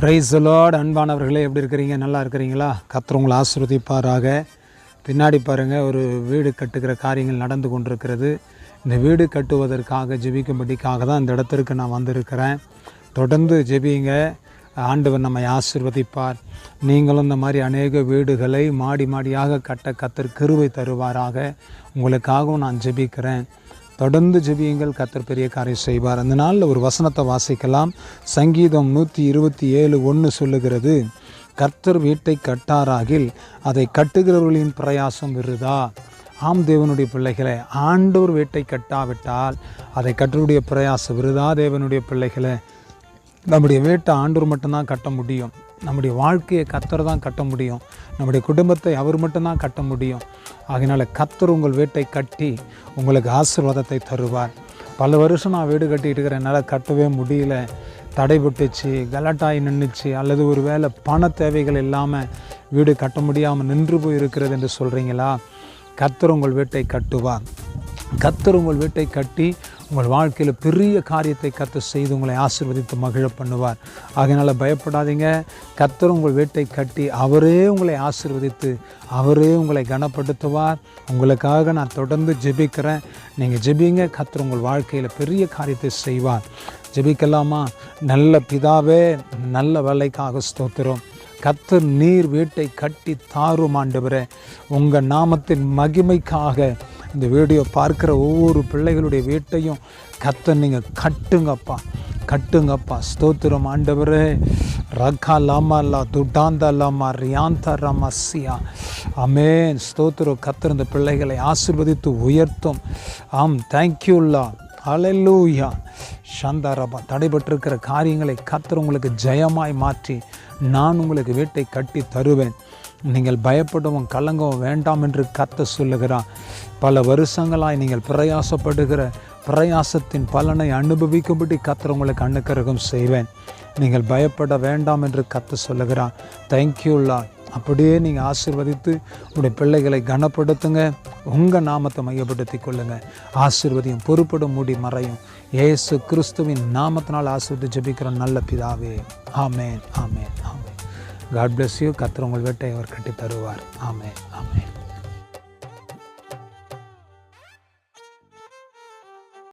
Price Lord அன்பானவர்களே எப்படி இருக்கிறீங்க? நல்லா இருக்கிறீங்களா? கத்துறவங்களை ஆசிர்வதிப்பாராக. பின்னாடி பாருங்கள் ஒரு வீடு கட்டுக்கிற காரியங்கள் நடந்து கொண்டிருக்கிறது. இந்த வீடு கட்டுவதற்காக ஜெபிக்கும்படிக்காக தான் இந்த இடத்திற்கு நான் வந்திருக்கிறேன். தொடர்ந்து ஜெபிங்க. ஆண்டவர் நம்மை ஆசிர்வதிப்பார். நீங்களும் இந்த மாதிரி அநேக வீடுகளை மாடி மாடியாக கட்ட கத்தர் கிருவை தருவாராக. உங்களுக்காகவும் நான் ஜெபிக்கிறேன். தொடர்ந்து ஜெபியுங்கள் கத்தர் பெரிய காரியம் செய்வார். அந்த நாளில் ஒரு வசனத்தை வாசிக்கலாம். சங்கீதம் நூற்றி இருபத்தி ஏழு ஒன்று சொல்லுகிறது கர்த்தர் வீட்டை கட்டாராகில் அதை கட்டுகிறவர்களின் பிரயாசம் விருதா? ஆம் தேவனுடைய பிள்ளைகளை ஆண்டவர் வீட்டை கட்டாவிட்டால் அதை கட்டுடைய பிரயாசம் விருதா தேவனுடைய பிள்ளைகளை? நம்முடைய வீட்டை ஆண்டவர் மட்டும்தான் கட்ட முடியும். நம்முடைய வாழ்க்கையை கத்தர் தான் கட்ட முடியும். நம்முடைய குடும்பத்தை அவர் மட்டும்தான் கட்ட முடியும். அதனால் கத்தர் உங்கள் வீட்டை கட்டி உங்களுக்கு ஆசீர்வாதத்தை தருவார். பல வருஷம் நான் வீடு கட்டிகிட்டு இருக்கிறேன். என்னால் கட்டவே முடியல. தடைபட்டுச்சு கலாட்டாய் நின்றுச்சு அல்லது ஒரு வேளை பண தேவைகள் இல்லாமல் வீடு கட்ட முடியாமல் நின்று போய் இருக்கிறது என்று சொல்கிறீங்களா கத்தர் உங்கள் வீட்டை கட்டுவார். கத்தர் உங்கள் வீட்டை கட்டி உங்கள் வாழ்க்கையில் பெரிய காரியத்தை கற்று செய்து உங்களை ஆசிர்வதித்து மகிழ பண்ணுவார். அதனால் பயப்படாதீங்க. கத்தர் உங்கள் வீட்டை கட்டி அவரே உங்களை ஆசிர்வதித்து அவரே உங்களை கனப்படுத்துவார். உங்களுக்காக நான் தொடர்ந்து ஜெபிக்கிறேன். நீங்கள் ஜெபிங்க. கத்தர் உங்கள் வாழ்க்கையில் பெரிய காரியத்தை செய்வார். ஜெபிக்கலாமா? நல்ல பிதாவே நல்ல வேலைக்காக ஸ்தோத்திரம். கத்தர் நீர் வீட்டை கட்டி தாரும் ஆண்டவரே. உங்கள் நாமத்தின் மகிமைக்காக இந்த வீடியோ பார்க்குற ஒவ்வொரு பிள்ளைகளுடைய வீட்டையும் கத்த நீங்கள் கட்டுங்கப்பா கட்டுங்கப்பா. ஸ்தோத்திரம் ஆண்டவரே. ரக்கா லாமா லா துடாந்தா லாமா ரியாந்தா ராமா அமே அமேன் ஸ்தோத்திரம் கத்திருந்த பிள்ளைகளை ஆசிர்வதித்து உயர்த்தும். ஆம் தேங்க்யூல்லா அலல்லூயா சந்தாரபா தடைபட்டிருக்கிற காரியங்களை கத்தர் உங்களுக்கு ஜெயமாய் மாற்றி நான் உங்களுக்கு வீட்டை கட்டி தருவேன். நீங்கள் பயப்படவும் கலங்கவும் வேண்டாம் என்று கத்த சொல்லுகிறான் பல வருஷங்களாய் நீங்கள் பிரயாசப்படுகிற பிரயாசத்தின் பலனை அனுபவிக்கும்படி கத்தர் உங்களுக்கு அணுக்கரகம் செய்வேன். நீங்கள் பயப்பட வேண்டாம் என்று கத்த சொல்லுகிறான் தேங்க்யூல்லா அப்படியே நீங்கள் ஆசிர்வதித்து உங்களுடைய பிள்ளைகளை கனப்படுத்துங்க. உங்கள் நாமத்தை மையப்படுத்தி கொள்ளுங்கள் ஆசிர்வதியும் பொறுப்படும் மூடி மறையும். ஏசு கிறிஸ்துவின் நாமத்தினால் ஆசிர்வதி ஜபிக்கிற நல்ல பிதாவே. ஆமேன் ஆமேன். காட் பிளஸ் யூ கத்திர உங்கள் வீட்டை அவர் கட்டி தருவார். ஆமே ஆமே